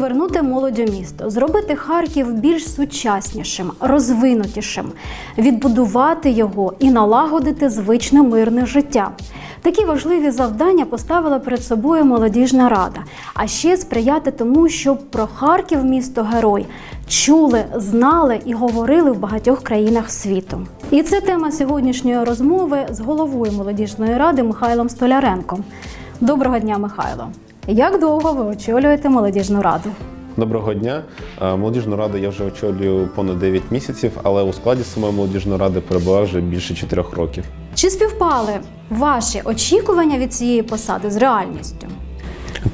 повернути молодь у місто, зробити Харків більш сучаснішим, розвинутішим, відбудувати його і налагодити звичне мирне життя. Такі важливі завдання поставила перед собою молодіжна рада, а ще сприяти тому, щоб про Харків місто герой чули, знали і говорили в багатьох країнах світу. І це тема сьогоднішньої розмови з головою молодіжної ради Михайлом Столяренком. Доброго дня, Михайло. Як довго ви очолюєте молодіжну раду? Доброго дня. Е, Молодіжну раду я вже очолюю понад 9 місяців, але у складі самої молодіжної ради перебуваю вже більше 4 років. Чи співпали ваші очікування від цієї посади з реальністю?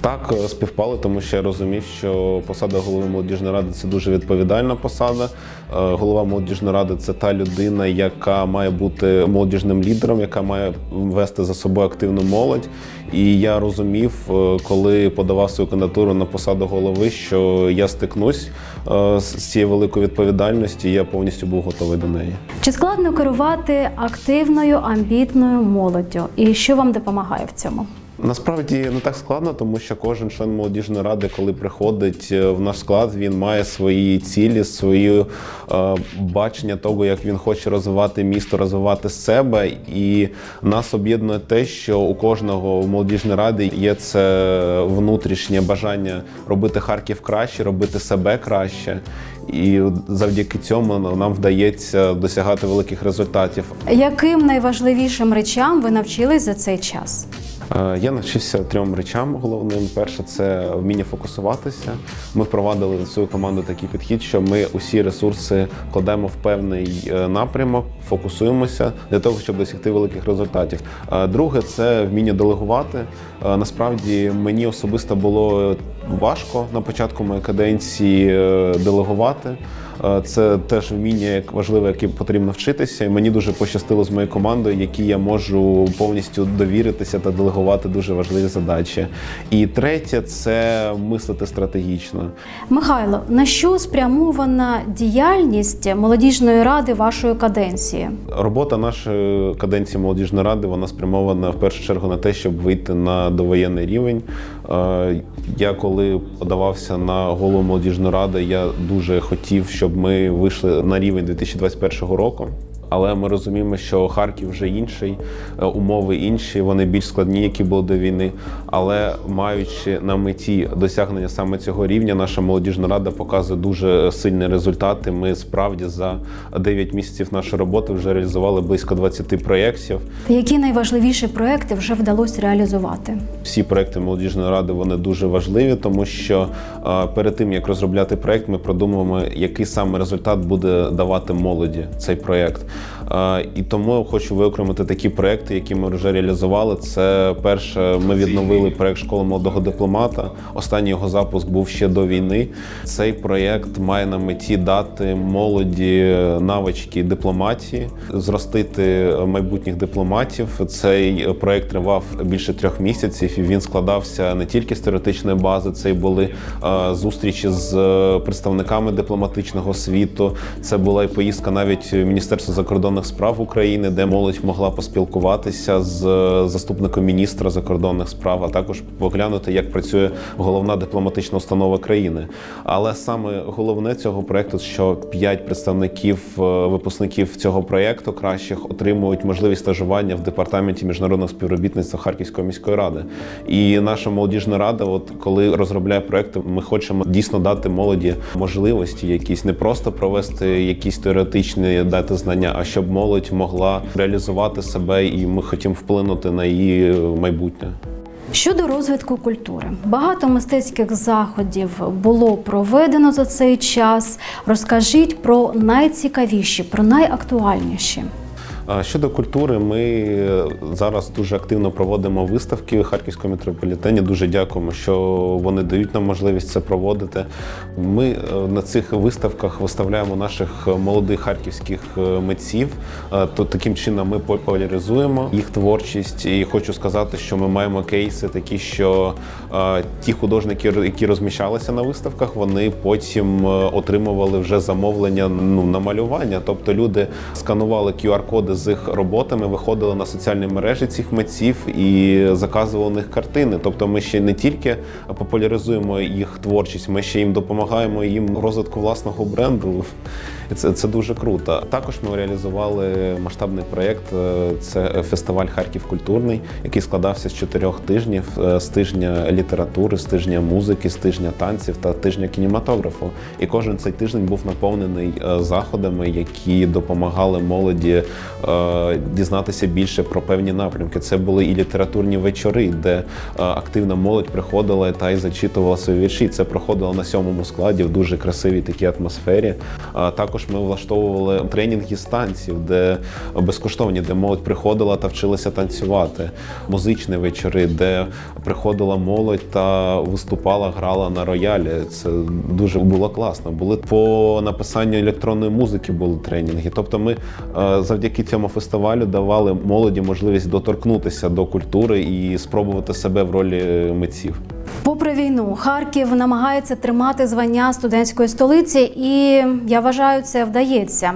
Так, е, співпали, тому що я розумів, що посада голови молодіжної ради це дуже відповідальна посада. Е, Голова молодіжної ради це та людина, яка має бути молодіжним лідером, яка має вести за собою активну молодь. І я розумів, е, коли подавав свою кандидатуру на посаду голови, що я стикнусь з цією великою відповідальністю, і я повністю був готовий до неї. Чи складно керувати активною, амбітною молоддю? І що вам допомагає в цьому? Насправді не так складно, тому що кожен член молодіжної ради, коли приходить е, в наш склад, він має свої цілі, свої е, бачення того, як він хоче розвивати місто, розвивати себе. І нас об'єднує те, що у кожного в молодіжній раді є це внутрішнє бажання робити Харків краще, робити себе краще. І завдяки цьому нам вдається досягати великих результатів. Яким найважливішим речам ви навчились за цей час? Е, Я навчився трьом речам головним. Перше це вміння фокусуватися. Ми впровадили в свою команду такий підхід, що ми усі ресурси кладемо в певний е, напрямок, фокусуємося для того, щоб досягти великих результатів. Е, Друге це вміння делегувати. Насправді мені особисто було важко на початку моєї каденції делегувати. Е, Це теж вміння як важливе, яким потрібно вчитися. І мені дуже пощастило з моєю командою, якій я можу повністю довіритися та делегувати дуже важливі задачі. І третє це мислити стратегічно. Михайло, на що спрямована діяльність молодіжної ради вашої каденції? Робота нашої каденції молодіжної ради вона спрямована в першу чергу на те, щоб вийти на довоєнний рівень. Е, Я коли подавався на голову молодіжної ради, я дуже хотів, щоб ми вийшли на рівень 2021 року. Але ми розуміємо, що Харків вже інший, е, умови інші, вони більш складні, які були до війни. Але маючи на меті досягнення саме цього рівня, наша молодіжна рада показує дуже сильні результати. Ми справді за 9 місяців нашої роботи вже реалізували близько 20 проєктів. Які найважливіші проекти вже вдалося реалізувати? Всі проекти молодіжної ради вони дуже важливі, тому що перед тим як розробляти проект, ми продумуємо, який саме результат буде давати молоді цей проект. Е, І тому хочу виокремити такі проекти, які ми вже реалізували. Це перше, ми відновили проект школи молодого дипломата. Останній його запуск був ще до війни. Цей проєкт має на меті дати молоді навички дипломатії, зростити майбутніх дипломатів. Цей проєкт тривав більше трьох місяців, і він складався не тільки з теоретичної бази, це й були е, зустрічі з представниками дипломатичного світу. Це була і поїздка навіть в Міністерство закордонних справ України, де молодь могла поспілкуватися з е, заступником міністра закордонних справ, а також поглянути, як працює головна дипломатична установа країни. Але саме головне цього проекту, що п'ять представників е, випускників цього проекту кращих отримують можливість стажування в департаменті міжнародного співробітництва Харківської міської ради. І наша молодіжна рада, от коли розробляє проекти, ми хочемо дійсно дати молоді можливості, якісь не просто провести якісь теоретичні дати знання, а щоб молодь могла реалізувати себе, і ми хочемо вплинути на її майбутнє. Щодо розвитку культури, багато мистецьких заходів було проведено за цей час. Розкажіть про найцікавіші, про найактуальніші. Щодо культури, ми е, зараз дуже активно проводимо виставки в Харківському метрополітені. Дуже дякуємо, що вони дають нам можливість це проводити. Ми е, на цих виставках виставляємо наших молодих харківських е, митців. Е, То таким чином ми популяризуємо їх творчість. І хочу сказати, що ми маємо кейси такі, що е, ті художники, які розміщалися на виставках, вони потім е, отримували вже замовлення ну, на малювання. Тобто люди сканували QR-коди з їх роботами, виходили на соціальні мережі цих митців і заказували у них картини. Тобто, ми ще не тільки популяризуємо їх творчість, ми ще їм допомагаємо їм розвитку власного бренду. І це, це дуже круто. Також ми реалізували масштабний проєкт. е, Це фестиваль Харків культурний, який складався з чотирьох тижнів: е, з тижня літератури, з тижня музики, з тижня танців та тижня кінематографу. І кожен цей тиждень був наповнений е, заходами, які допомагали молоді дізнатися більше про певні напрямки. Це були і літературні вечори, де активна молодь приходила та й зачитувала свої вірші. Це проходило на сьомому складі в дуже красивій такій атмосфері. А Також ми влаштовували тренінги з танців, де безкоштовні, де молодь приходила та вчилася танцювати. Музичні вечори, де приходила молодь та виступала, грала на роялі. Це дуже було класно. Були по написанню електронної музики були тренінги. Тобто, ми е, завдяки цьому фестивалю давали молоді можливість доторкнутися до культури і спробувати себе в ролі митців. Попри війну, Харків намагається тримати звання студентської столиці, і я вважаю, це вдається.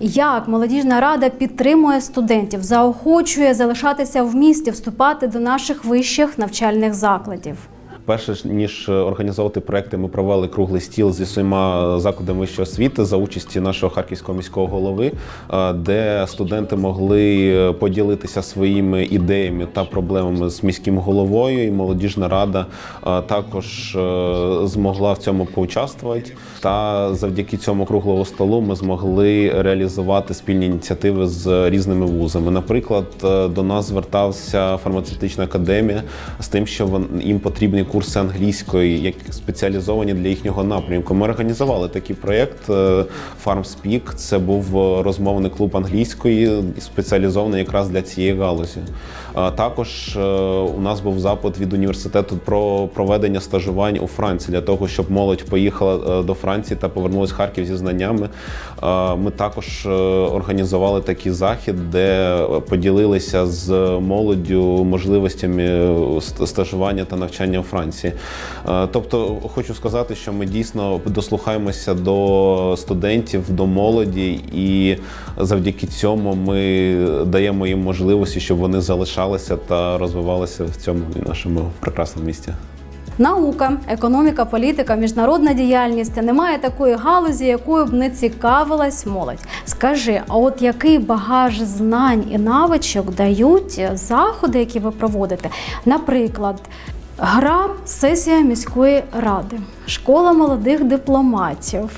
Як молодіжна рада підтримує студентів, заохочує залишатися в місті, вступати до наших вищих навчальних закладів. Перше ніж організовувати проекти, ми провели круглий стіл зі всіма закладами вищої освіти за участі нашого харківського міського голови, е, де студенти могли поділитися своїми ідеями та проблемами з міським головою. І молодіжна рада е, також е, змогла в цьому поучаствувати. Та завдяки цьому круглого столу ми змогли реалізувати спільні ініціативи з різними вузами. Наприклад, е, до нас звертався фармацевтична академія з тим, що їм потрібні курси англійської, як спеціалізовані для їхнього напрямку. Ми організували такий проєкт е, FarmSpeak. Це був е, розмовний клуб англійської, спеціалізований якраз для цієї галузі. А Також е, у нас був запит від університету про проведення стажувань у Франції для того, щоб молодь поїхала е, до Франції та повернулась в Харків зі знаннями. Е, Ми також е, організували такий захід, де поділилися з молоддю можливостями стажування та навчання у Франції. Е, Тобто, хочу сказати, що ми дійсно дослухаємося до студентів, до молоді, і завдяки цьому ми даємо їм можливості, щоб вони залишалися та розвивалися в цьому нашому прекрасному місті. Наука, економіка, політика, міжнародна діяльність немає такої галузі, якою б не цікавилась молодь. Скажи, а от який багаж знань і навичок дають заходи, які ви проводите? Наприклад, гра сесія міської ради, школа молодих дипломатів,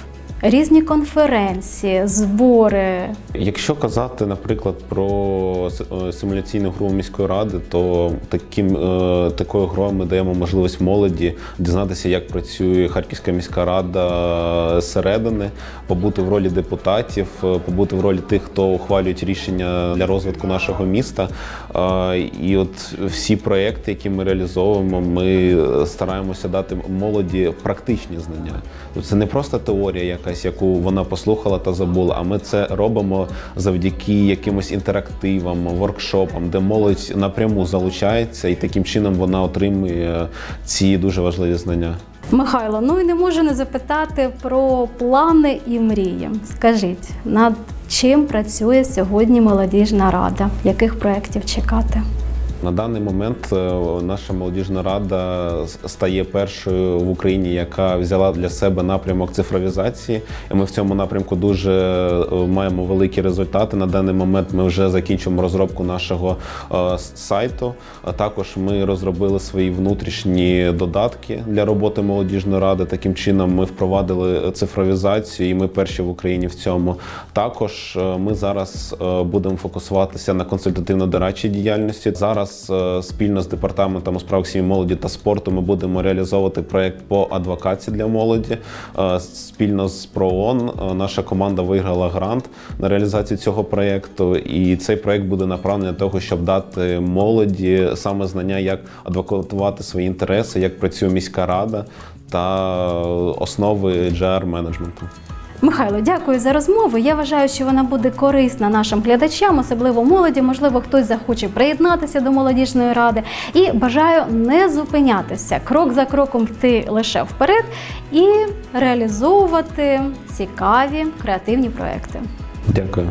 різні конференції, збори. Якщо казати, наприклад, про е, симуляційну гру міської ради, то таким е, такою грою ми даємо можливість молоді дізнатися, як працює Харківська міська рада зсередини, побути в ролі депутатів, е, побути в ролі тих, хто ухвалюють рішення для розвитку нашого міста. І от всі проекти, які ми реалізовуємо, ми стараємося дати молоді практичні знання. Це не просто теорія якась, яку вона послухала та забула. А ми це робимо завдяки якимось інтерактивам, воркшопам, де молодь напряму залучається, і таким чином вона отримує ці дуже важливі знання. Михайло, ну і не можу не запитати про плани і мрії. Скажіть, над чим працює сьогодні молодіжна рада? Яких проєктів чекати? На даний момент е, наша молодіжна рада стає першою в Україні, яка взяла для себе напрямок цифровізації. Ми в цьому напрямку дуже е, маємо великі результати. На даний момент ми вже закінчуємо розробку нашого е, сайту. Також ми розробили свої внутрішні додатки для роботи молодіжної ради. Таким чином ми впровадили цифровізацію, і ми перші в Україні в цьому. Також ми зараз будемо фокусуватися на консультативно-дорадчій діяльності. Зараз е, спільно з департаментом у справах сім'ї молоді та спорту ми будемо реалізовувати проект по адвокації для молоді. Е, Спільно з ПРООН е, наша команда виграла грант на реалізацію цього проєкту. І цей проєкт буде направлений на того, щоб дати молоді саме знання, як адвокатувати свої інтереси, як працює міська рада та основи GR менеджменту. Михайло, дякую за розмову. Я вважаю, що вона буде корисна нашим глядачам, особливо молоді. Можливо, хтось захоче приєднатися до молодіжної ради. І бажаю не зупинятися, крок за кроком йти лише вперед і реалізовувати цікаві креативні проекти. Дякую.